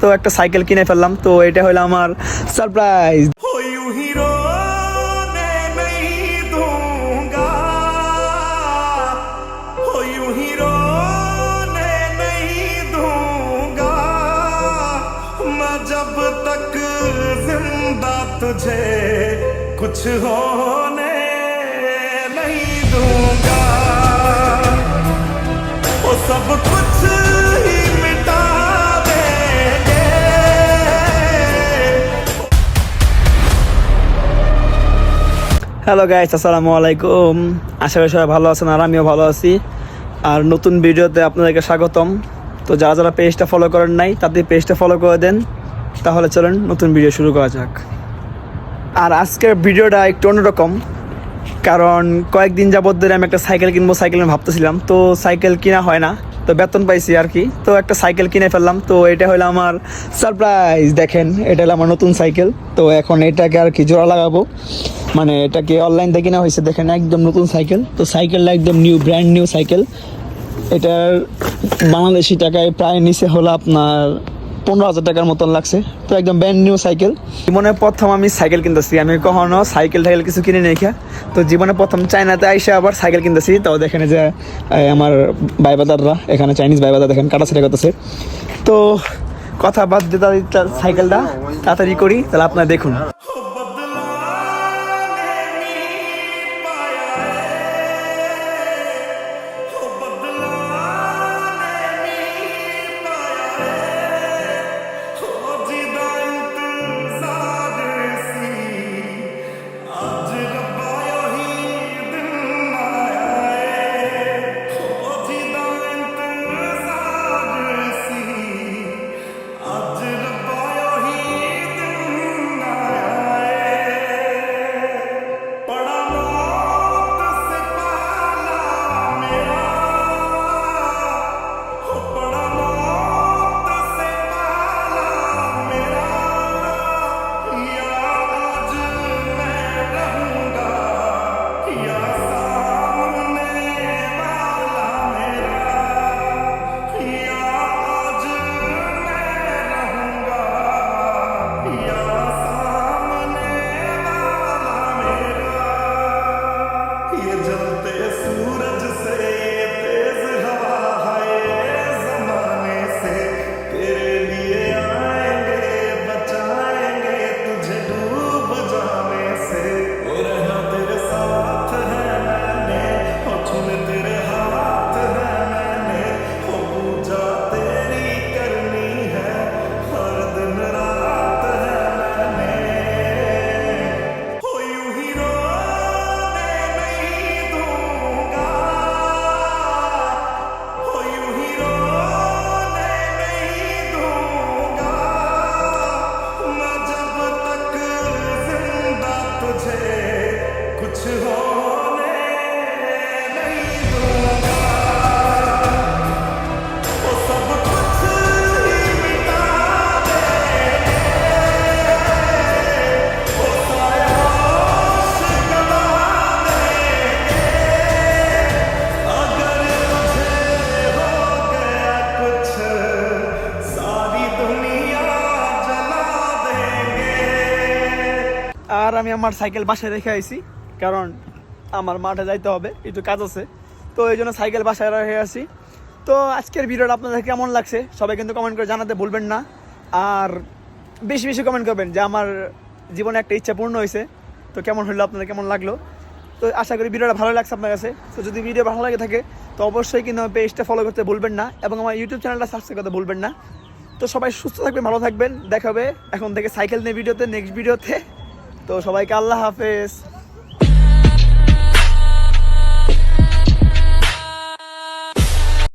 তো একটা সাইকেল কিনে ফেললাম তো এটা হলো আমার সারপ্রাইজ हो यूं ही रोने नहीं दूंगा हो यूं ही रोने नहीं दूंगा मैं जब तक जिंदा तुझे कुछ होने नहीं दूंगा वो सब হ্যালো গাইস আসসালামু আলাইকুম। আশা করি সবাই ভালো আছেন আর আমিও ভালো আছি। আর নতুন ভিডিওতে আপনাদেরকে স্বাগতম। তো যারা যারা পেজটা ফলো করেন নাই, তাদের পেজটা ফলো করে দেন। তাহলে চলেন নতুন ভিডিও শুরু করা যাক। আর আজকের ভিডিওটা একটু অন্যরকম। কারণ কয়েকদিন যাবত ধরে আমি একটা সাইকেল কিনবো, সাইকেল ভাবতেছিলাম। তো সাইকেল কিনা হয় না। তো বেতন পাইছি আর কি। তো একটা সাইকেল কিনে ফেললাম। তো এটা হলো আমার সারপ্রাইজ দেখেন, এটা হলো আমার নতুন সাইকেল তো এখন এটাকে আর কি জোড়া লাগাবো। মানে এটাকে অনলাইন থেকে না হয়েছে, দেখেন, একদম নতুন সাইকেল তো সাইকেলটা একদম নিউ ব্র্যান্ড নিউ সাইকেল এটার বাংলাদেশি টাকায় প্রায় নিচে হলো আপনার পনেরো হাজার টাকার মতন লাগছে। তো একদম ব্র্যান্ড নিউ সাইকেল জীবনে প্রথম আমি সাইকেল কিনতেছি। আমি কখনো সাইকেল টাইকেল কিছু কিনে নেই তো জীবনে প্রথম চাইনাতে আইসে আবার সাইকেল কিনতেছি। তো দেখেন যে আমার বাইবাদাররা এখানে চাইনিজ বাইবাদার দেখেন কাটাছেটা করতেছে। তো কথা বাদ দিয়ে সাইকেলটা তাড়াতাড়ি করি, তাহলে আপনারা দেখুন। আর আমি আমার সাইকেল বাসায় রেখে আইছি, কারণ আমার মাঠে যাইতে হবে, একটু কাজ আছে। তো এই জন্য সাইকেল বাসায় রেখে আসি তো আজকের ভিডিওটা আপনাদের কেমন লাগছে, সবাই কিন্তু কমেন্ট করে জানাতে ভুলবেন না। আর বেশি বেশি কমেন্ট করবেন যে আমার জীবনে একটা ইচ্ছা পূর্ণ হয়েছে। তো কেমন হলো, আপনাদের কেমন লাগল? তো আশা করি ভিডিওটা ভালো লাগছে আপনার কাছে। তো যদি ভিডিও ভালো লাগে থাকে, তো অবশ্যই কিন্তু আমার পেজটা ফলো করতে ভুলবেন না এবং আমার ইউটিউব চ্যানেলটা সাবস্ক্রাইব করতে ভুলবেন না। তো সবাই সুস্থ থাকবেন, ভালো থাকবেন। দেখা হবে এখন থেকে সাইকেল নিয়ে ভিডিওতে নেক্সট ভিডিওতে। তো সবাইকে আল্লাহ হাফেজ।